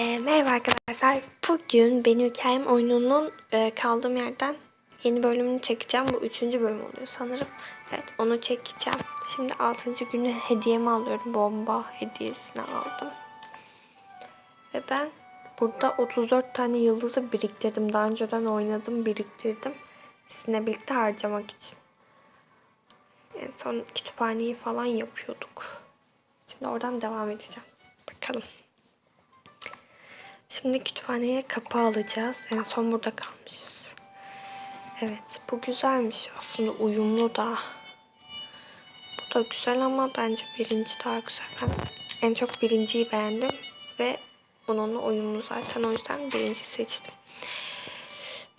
E, merhaba arkadaşlar. Bugün benim hikayem oyununun e, kaldığım yerden yeni bölümünü çekeceğim. Bu üçüncü bölüm oluyor sanırım. Evet onu çekeceğim. Şimdi altıncı günü hediyemi alıyorum. Bomba hediyesini aldım. Ve ben burada 34 tane yıldızı biriktirdim. Daha önceden oynadım biriktirdim. Sizinle birlikte harcamak için. En son kütüphaneyi falan yapıyorduk. Şimdi oradan devam edeceğim. Bakalım. Şimdi kütüphaneye kapı alacağız. En son burada kalmışız. Evet bu güzelmiş. Aslında uyumlu da. Bu da güzel ama bence birinci daha güzel. Ben en çok birinciyi beğendim. Ve bununla uyumlu zaten. O yüzden birinci seçtim.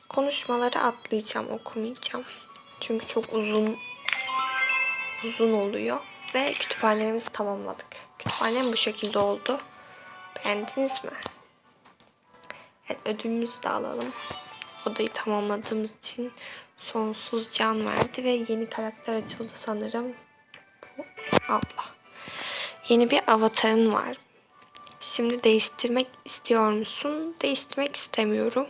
Konuşmaları atlayacağım, okumayacağım. Çünkü çok uzun uzun oluyor. Ve kütüphanelerimizi tamamladık. Kütüphanem bu şekilde oldu. Beğendiniz mi? Evet ödülümüzü de alalım. Odayı tamamladığımız için sonsuz can verdi ve yeni karakter açıldı sanırım. Bu abla. Yeni bir avatarın var. Şimdi değiştirmek istiyor musun? Değiştirmek istemiyorum.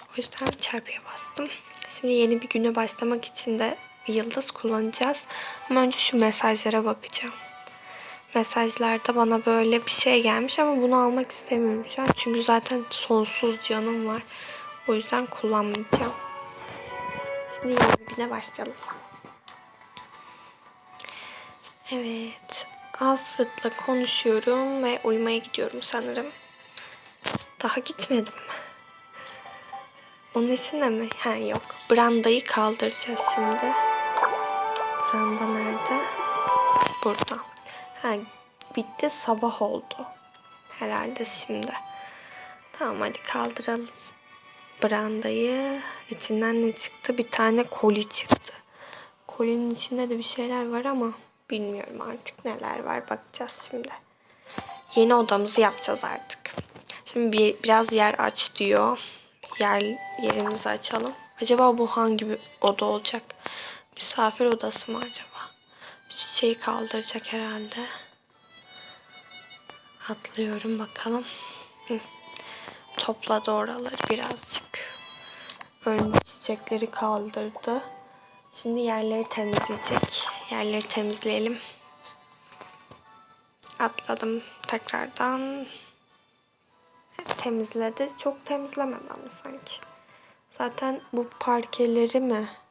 O yüzden çarpıya bastım. Şimdi yeni bir güne başlamak için de bir yıldız kullanacağız. Ama önce şu mesajlara bakacağım. Mesajlarda bana böyle bir şey gelmiş ama bunu almak istemiyorum şu an. Çünkü zaten sonsuz canım var. O yüzden kullanmayacağım. Şimdi yeni bir güne başlayalım. Evet. Alfred'la konuşuyorum ve uyumaya gidiyorum sanırım. Daha gitmedim. Onun de mi? Ha yok. Branda'yı kaldıracağız şimdi. Branda nerede? Burada. Ha bitti sabah oldu. Herhalde şimdi. Tamam hadi kaldıralım. Brandayı. İçinden ne çıktı? Bir tane koli çıktı. Kolinin içinde de bir şeyler var ama bilmiyorum artık neler var. Bakacağız şimdi. Yeni odamızı yapacağız artık. Şimdi bir, biraz yer aç diyor. Yer yerimizi açalım. Acaba bu hangi bir oda olacak? Misafir odası mı acaba? Çiçeği kaldıracak herhalde. Atlıyorum bakalım. Hı. Topladı oraları birazcık. Ön çiçekleri kaldırdı. Şimdi yerleri temizleyecek. Yerleri temizleyelim. Atladım tekrardan. Temizledi. Çok temizlemedi ama sanki. Zaten bu parkeleri mi?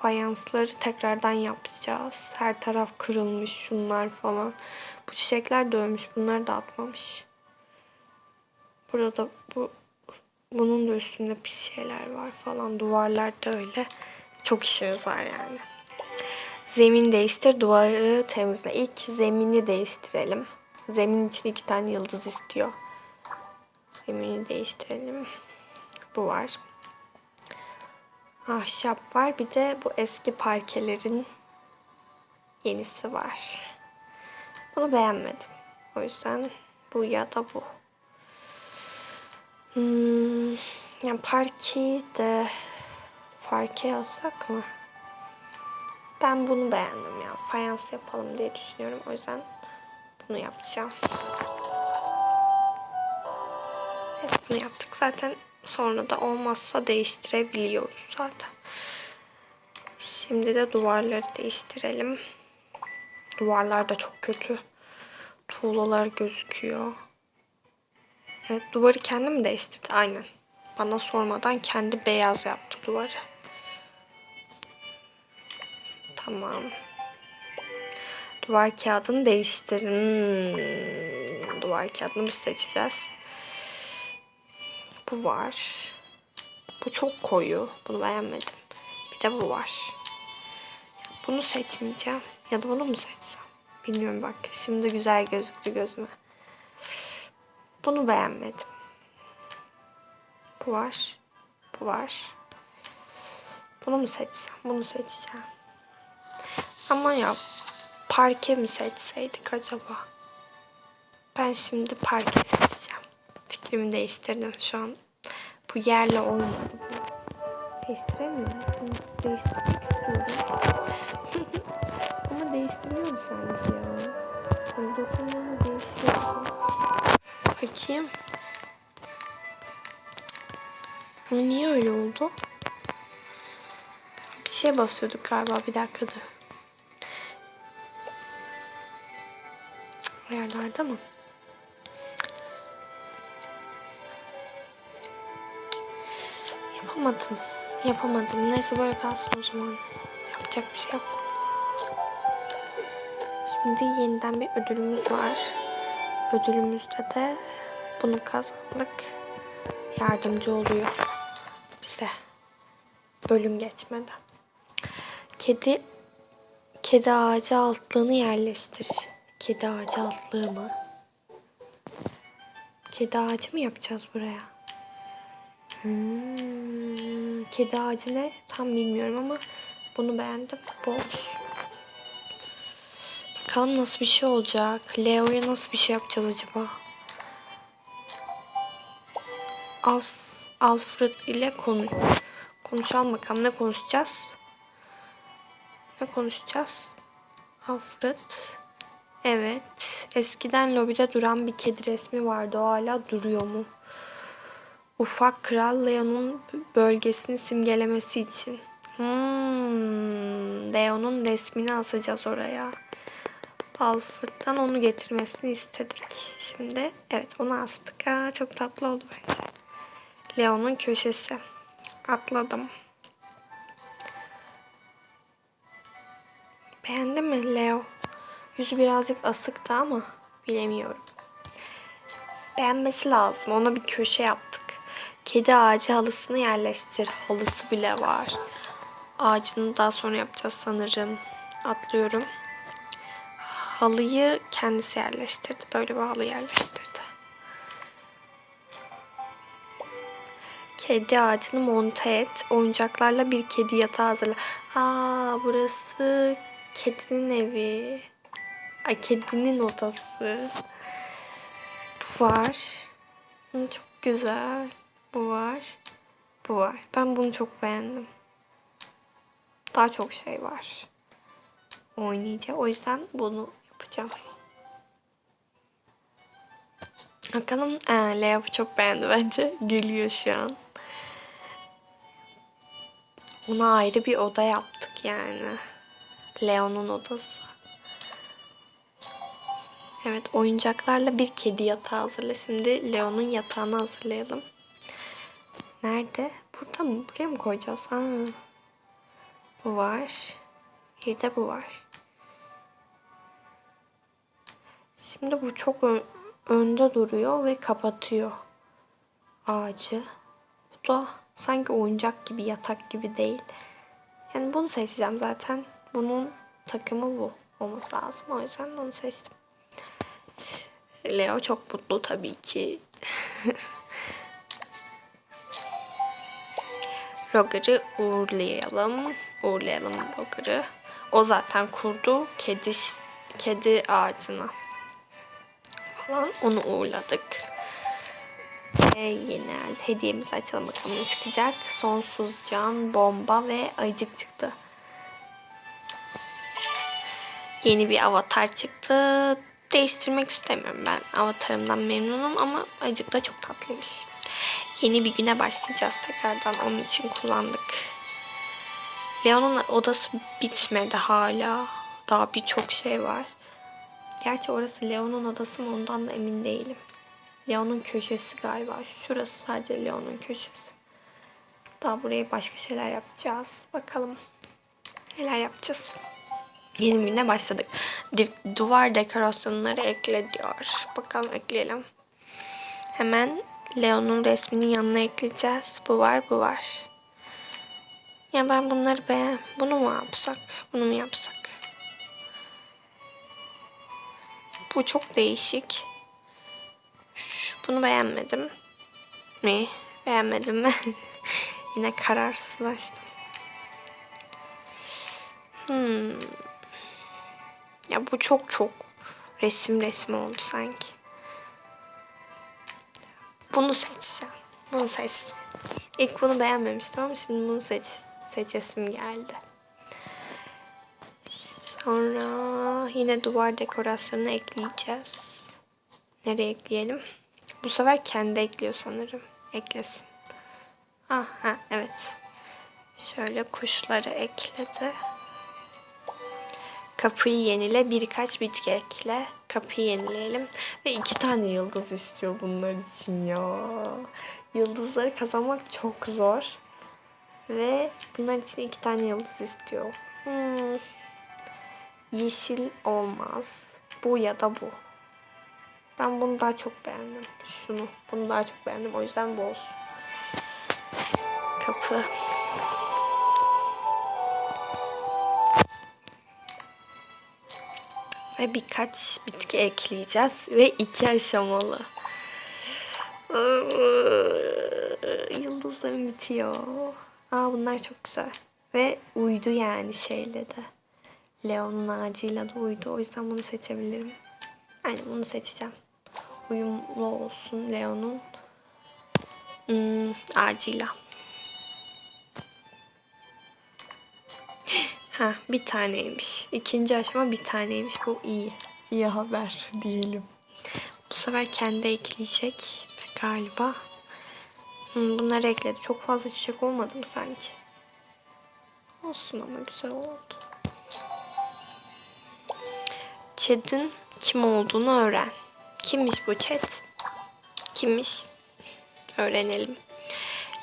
Fayansları tekrardan yapacağız. Her taraf kırılmış şunlar falan. Bu çiçekler dövmüş. Bunları da atmamış. Burada da bu bunun da üstünde pis şeyler var falan. Duvarlar da öyle. Çok işimiz var yani. Zemin değiştir, duvarı temizle. İlk zemini değiştirelim. Zemin için iki tane yıldız istiyor. Zemini değiştirelim. Bu var. Ahşap var. Bir de bu eski parkelerin yenisi var. Bunu beğenmedim. O yüzden bu ya da bu. Hmm, yani parkeyi de farke alsak mı? Ben bunu beğendim ya. Fayans yapalım diye düşünüyorum. O yüzden bunu yapacağım. Evet bunu yaptık. Zaten sonra da olmazsa değiştirebiliyoruz zaten. Şimdi de duvarları değiştirelim. Duvarlar da çok kötü. Tuğlalar gözüküyor. Evet duvarı kendi mi değiştirdi? Aynen. Bana sormadan kendi beyaz yaptı duvarı. Tamam. Duvar kağıdını değiştirin. Hmm. Duvar kağıdını biz seçeceğiz. Bu var. Bu çok koyu. Bunu beğenmedim. Bir de bu var. Bunu seçmeyeceğim. Ya da bunu mu seçsem? Bilmiyorum bak. Şimdi güzel gözüktü gözüme. Bunu beğenmedim. Bu var. Bu var. Bunu mu seçsem? Bunu seçeceğim. Ama ya parke mi seçseydik acaba? Ben şimdi parke seçeceğim. Fikrimi değiştirdim şu an. Bu yerle olmadı bu. Değiştiremiyor musun? Değiştirmek istiyorum. Ama değiştiriyorum sanki ya. Hani dokunmamı değişiyor. Bakayım. Ama niye öyle oldu? Bir şey basıyorduk galiba bir dakika dur. Cık, Ayarlarda mı? Yapamadım. Yapamadım. Neyse böyle kalsın o zaman. Yapacak bir şey yok. Şimdi yeniden bir ödülümüz var. Ödülümüzde de bunu kazandık. Yardımcı oluyor bize. Bölüm geçmeden. Kedi kedi ağacı altlığını yerleştir. Kedi ağacı altlığı mı? Kedi ağacı mı yapacağız buraya? Hmm, kedi ağacı ne? Tam bilmiyorum ama bunu beğendim. Olsun. Bakalım nasıl bir şey olacak. Leo'ya nasıl bir şey yapacağız acaba? Alf, Alfred ile konu konuşalım bakalım. Ne konuşacağız? Ne konuşacağız? Alfred. Evet. Eskiden lobide duran bir kedi resmi vardı. O hala duruyor mu? Ufak Kral Leon'un bölgesini simgelemesi için. Hmm, Leon'un resmini asacağız oraya. Alfred'dan onu getirmesini istedik. Şimdi evet onu astık. Aa, çok tatlı oldu bence. Leon'un köşesi. Atladım. Beğendin mi Leo? Yüzü birazcık asıktı ama bilemiyorum. Beğenmesi lazım. Ona bir köşe yaptık. Kedi ağacı halısını yerleştir. Halısı bile var. Ağacını daha sonra yapacağız sanırım. Atlıyorum. Halıyı kendisi yerleştirdi. Böyle bir halı yerleştirdi. Kedi ağacını monte et. Oyuncaklarla bir kedi yatağı hazırla. Aa burası kedinin evi. Ay kedinin odası. Bu var. Çok güzel. Bu var. Bu var. Ben bunu çok beğendim. Daha çok şey var. Oynayacağım. O yüzden bunu yapacağım. Bakalım. Ee, bu çok beğendi bence. Gülüyor şu an. Ona ayrı bir oda yaptık yani. Leon'un odası. Evet oyuncaklarla bir kedi yatağı hazırla. Şimdi Leon'un yatağını hazırlayalım. Nerede? Burada mı? Buraya mı koyacağız? Ha. Bu var. Bir de bu var. Şimdi bu çok ön- önde duruyor ve kapatıyor ağacı. Bu da sanki oyuncak gibi, yatak gibi değil. Yani bunu seçeceğim zaten. Bunun takımı bu olması lazım. O yüzden onu seçtim. Leo çok mutlu tabii ki. Roger'ı uğurlayalım. Uğurlayalım Roger'ı. O zaten kurdu kedi kedi ağacına falan onu uğurladık. Ve yine hediyemizi açalım bakalım ne çıkacak. Sonsuz can, bomba ve ayıcık çıktı. Yeni bir avatar çıktı. Değiştirmek istemiyorum ben. Avatarımdan memnunum ama ayıcık da çok tatlıymış. Yeni bir güne başlayacağız tekrardan. Onun için kullandık. Leon'un odası bitmedi hala. Daha birçok şey var. Gerçi orası Leon'un odası mı ondan da emin değilim. Leon'un köşesi galiba. Şurası sadece Leon'un köşesi. Daha buraya başka şeyler yapacağız. Bakalım neler yapacağız. Yeni güne başladık. Duvar dekorasyonları ekle diyor. Bakalım ekleyelim. Hemen Leon'un resminin yanına ekleyeceğiz. Bu var, bu var. Ya ben bunları beğen... Bunu mu yapsak? Bunu mu yapsak? Bu çok değişik. Şu, bunu beğenmedim. Mi? Beğenmedim mi? Yine kararsızlaştım. Hmm. Ya bu çok çok resim resim oldu sanki. Bunu seçeceğim. Bunu seçtim. İlk bunu beğenmemiştim ama şimdi bunu seç seçesim geldi. Sonra yine duvar dekorasyonunu ekleyeceğiz. Nereye ekleyelim? Bu sefer kendi ekliyor sanırım. Eklesin. Ah, ha, evet. Şöyle kuşları ekledi. Kapıyı yenile, birkaç bitki ekle. Kapıyı yenileyelim. Ve iki tane yıldız istiyor bunlar için ya. Yıldızları kazanmak çok zor. Ve bunlar için iki tane yıldız istiyor. Hmm. Yeşil olmaz. Bu ya da bu. Ben bunu daha çok beğendim. Şunu. Bunu daha çok beğendim. O yüzden bu olsun. Kapı. Ve birkaç bitki ekleyeceğiz. Ve iki aşamalı. Yıldızlarım bitiyor. Aa bunlar çok güzel. Ve uydu yani şeyle de. Leon'un ağacıyla da uydu. O yüzden bunu seçebilirim. Aynen bunu seçeceğim. Uyumlu olsun Leon'un hmm, ağacıyla. Ha bir taneymiş. İkinci aşama bir taneymiş. Bu iyi. İyi haber diyelim. Bu sefer kendi ekleyecek galiba. Hmm, bunları ekledi. Çok fazla çiçek olmadı mı sanki? Olsun ama güzel oldu. Chat'in kim olduğunu öğren. Kimmiş bu chat? Kimmiş? Öğrenelim.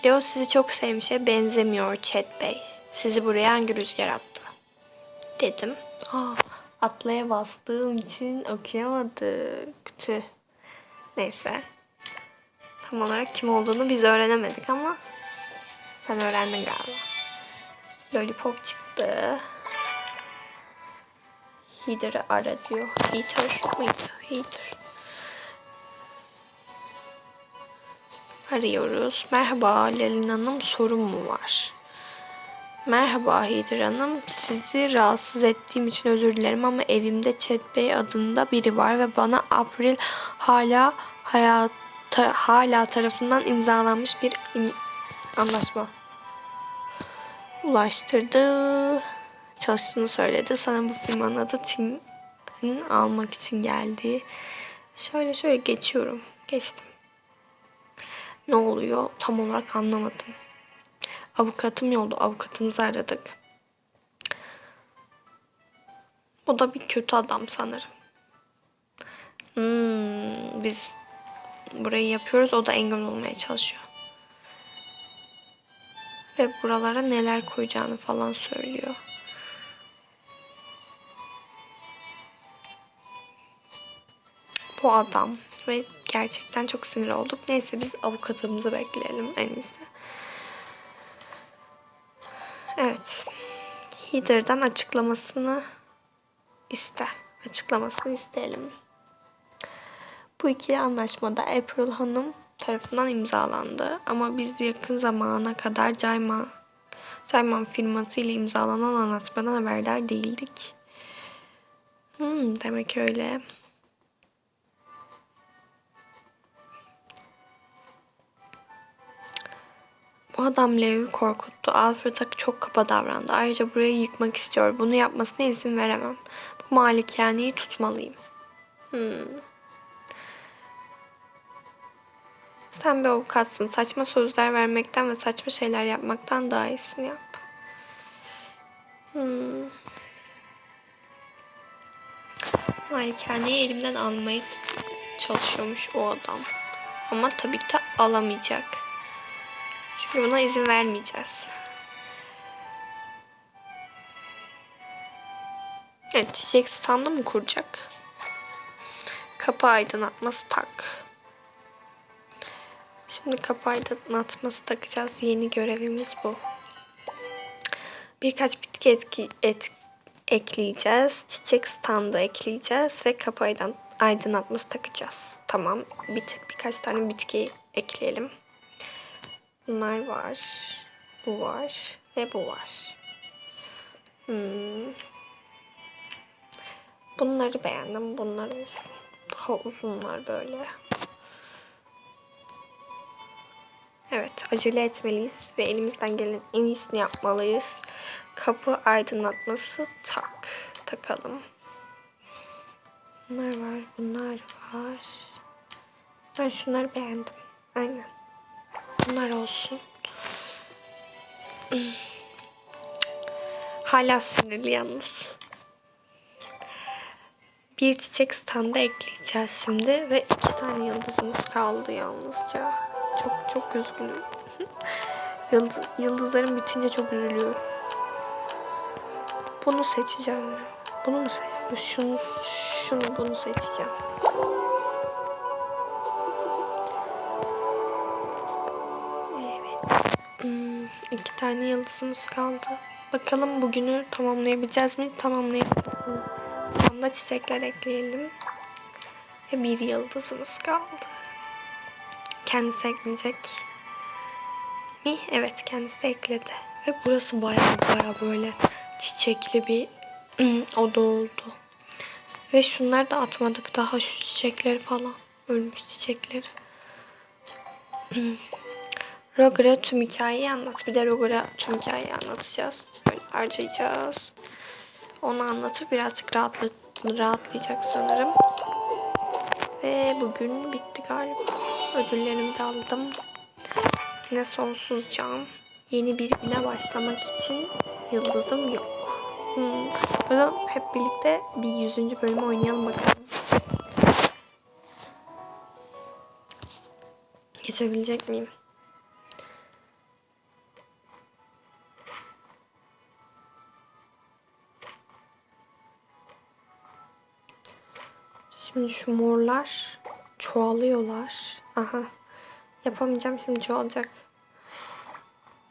Leo sizi çok sevmişe benzemiyor chat bey. Sizi buraya hangi rüzgar attı? Dedim. Aa, atlaya bastığım için okuyamadık. Tüh. Neyse. Tam olarak kim olduğunu biz öğrenemedik ama sen öğrendin galiba. Lollipop çıktı. Heater'ı ara diyor. Heater mıydı? Heater. Arıyoruz. Merhaba Lelin Hanım sorun mu var? Merhaba Heater Hanım. Sizi rahatsız ettiğim için özür dilerim ama evimde Chat Bey adında biri var ve bana April hala hayata hala tarafından imzalanmış bir im anlaşma ulaştırdı. Çalıştığını söyledi. Sana bu firmanın adı Tim'in almak için geldi. Şöyle şöyle geçiyorum. Geçtim. Ne oluyor tam olarak anlamadım. Avukatım yolda. Avukatımızı aradık. O da bir kötü adam sanırım. Hmm, biz burayı yapıyoruz. O da engel olmaya çalışıyor. Ve buralara neler koyacağını falan söylüyor. Bu adam ve gerçekten çok sinir olduk. Neyse biz avukatımızı bekleyelim en iyisi. Evet. Heather'dan açıklamasını iste. Açıklamasını isteyelim. Bu ikili anlaşmada April Hanım tarafından imzalandı. Ama biz yakın zamana kadar Cayman, Cayman firması ile imzalanan anlaşmadan haberdar değildik. Hmm, demek öyle. Bu adam Leo'yu korkuttu. Alfred'a çok kaba davrandı. Ayrıca burayı yıkmak istiyor. Bunu yapmasına izin veremem. Bu malikaneyi tutmalıyım. Hmm. Sen bir avukatsın. Saçma sözler vermekten ve saçma şeyler yapmaktan daha iyisini yap. Hmm. Malikaneyi elimden almayı çalışıyormuş o adam. Ama tabii ki de alamayacak. Çünkü buna izin vermeyeceğiz. Evet, çiçek standı mı kuracak? Kapı aydınlatması tak. Şimdi kapı aydınlatması takacağız. Yeni görevimiz bu. Birkaç bitki etki, et, ekleyeceğiz. Çiçek standı ekleyeceğiz ve kapı aydınlatması takacağız. Tamam. Bir, birkaç tane bitki ekleyelim. Bunlar var. Bu var. Ve bu var. Hmm. Bunları beğendim. Bunlar olsun. Daha uzunlar böyle. Evet, acele etmeliyiz ve elimizden gelen en iyisini yapmalıyız. Kapı aydınlatması tak. Takalım. Bunlar var, bunlar var. Ben şunları beğendim. Aynen. Bunlar olsun. Hala sinirli yalnız. Bir çiçek standı ekleyeceğiz şimdi ve iki tane yıldızımız kaldı yalnızca. Çok çok üzgünüm. Yıldız, yıldızlarım bitince çok üzülüyorum. Bunu seçeceğim. Bunu mu seçeceğim? Şunu, şunu bunu seçeceğim. İki tane yıldızımız kaldı. Bakalım bugünü tamamlayabileceğiz mi? Tamamlayabileceğiz. Şu anda çiçekler ekleyelim. Ve bir yıldızımız kaldı. Kendisi ekleyecek mi? Evet kendisi ekledi. Ve burası baya baya böyle çiçekli bir oda oldu. Ve şunları da atmadık daha şu çiçekleri falan. Ölmüş çiçekleri. Roger'a tüm hikayeyi anlat. Bir de Roger'a tüm hikayeyi anlatacağız. Böyle harcayacağız. Onu anlatıp birazcık rahatla, rahatlayacak sanırım. Ve bugün bitti galiba. Ödüllerimi de aldım. Yine sonsuz can. Yeni bir güne başlamak için yıldızım yok. Hmm. O zaman hep birlikte bir yüzüncü bölümü oynayalım bakalım. Geçebilecek miyim? Şimdi şu çoğalıyorlar. Aha. Yapamayacağım şimdi çoğalacak.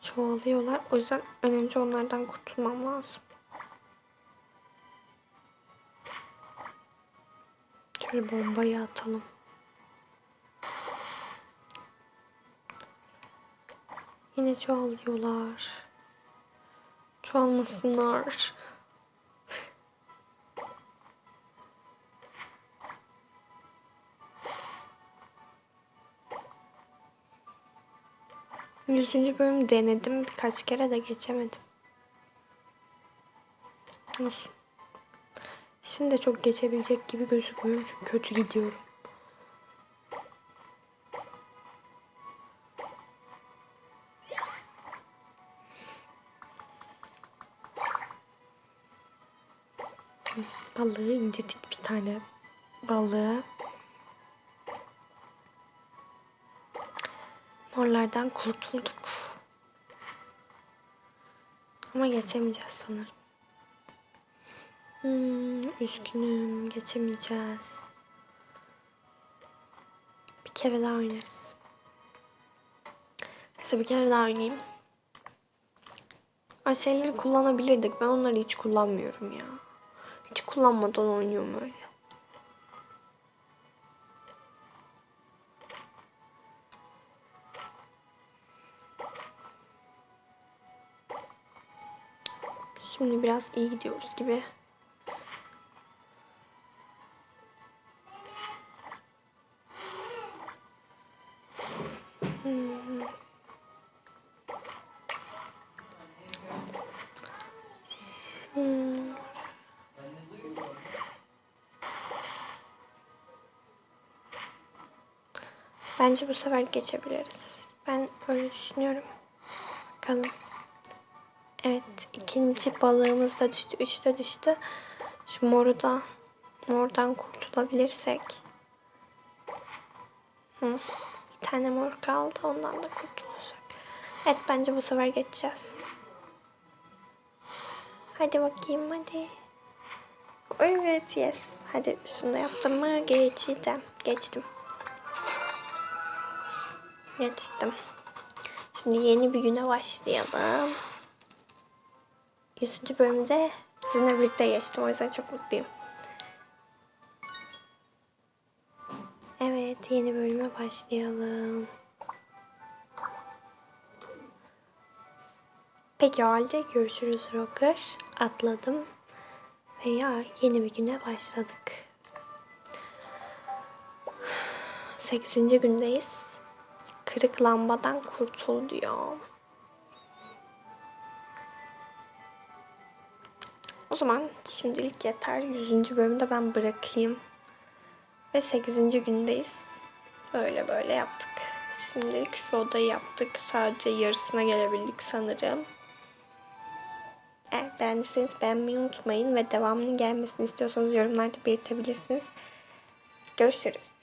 Çoğalıyorlar. O yüzden önce onlardan kurtulmam lazım. Şöyle bombayı atalım. Yine çoğalıyorlar. Çoğalmasınlar. Yüzüncü bölüm denedim. Birkaç kere de geçemedim. Olsun. Şimdi de çok geçebilecek gibi gözükmüyor çünkü kötü gidiyorum. Balığı indirdik bir tane balığı. Morlardan kurtulduk. Ama geçemeyeceğiz sanırım. Hmm, üzgünüm. Geçemeyeceğiz. Bir kere daha oynarız. Neyse bir kere daha oynayayım. O şeyleri kullanabilirdik. Ben onları hiç kullanmıyorum ya. Hiç kullanmadan oynuyorum öyle. Şimdi biraz iyi gidiyoruz gibi. Bence bu sefer geçebiliriz. Ben öyle düşünüyorum. Bakalım. Evet ikinci balığımız da düştü. Üç de düştü. Şu moru da mordan kurtulabilirsek. Hı. Bir tane mor kaldı. Ondan da kurtulursak. Evet bence bu sefer geçeceğiz. Hadi bakayım hadi. Evet yes. Hadi şunu da yaptım mı geçtim. Geçtim. Geçtim. Şimdi yeni bir güne başlayalım. 100. bölümde sizinle birlikte geçtim. O yüzden çok mutluyum. Evet yeni bölüme başlayalım. Peki o halde görüşürüz Rocker. Atladım. Veya yeni bir güne başladık. 8. gündeyiz. Kırık lambadan kurtul diyor. O zaman şimdilik yeter. 100. bölümde ben bırakayım. Ve 8. gündeyiz. Böyle böyle yaptık. Şimdilik şu odayı yaptık. Sadece yarısına gelebildik sanırım. Eğer beğendiyseniz beğenmeyi unutmayın ve devamının gelmesini istiyorsanız yorumlarda belirtebilirsiniz. Görüşürüz.